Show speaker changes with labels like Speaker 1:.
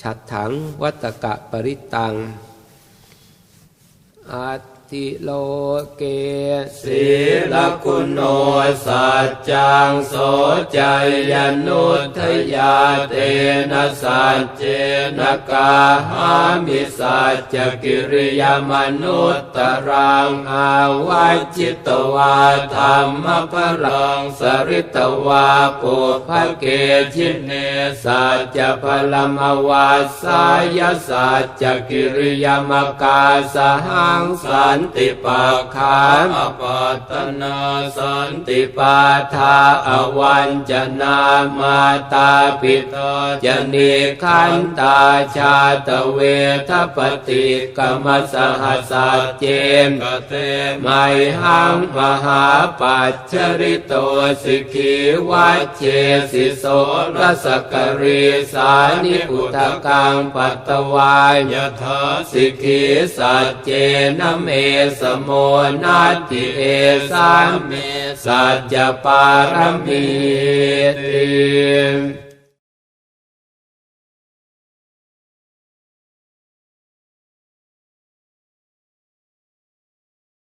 Speaker 1: ฉัดถังวัตกะปริตัง อาติโลเก
Speaker 2: ศีลคุณโนสัจจังโสใจยนุทยาเตนะสัจเจนะกาหามิสัจจกิริยมนุตตรังอาวัจิตวาธรรมพลังสริตวาปุพเกชิเนสัจจพลมวาสายสัจจกิริยามกาสหังสันติปัฏฐานอปัตตนาสันติปาทาอวันจนามาตาปิตาจนิขันตาชาตเวทปฏิกรรมสหัสสัจเจนกเตไมหังมหาปัจจริโตสิกขีวัจเชสิโสรสกรีสานิพุทธกังปัตตวายยถาสิกขีสัจเจนะเมสโมนาติเอสามเมสัจจปารมีติ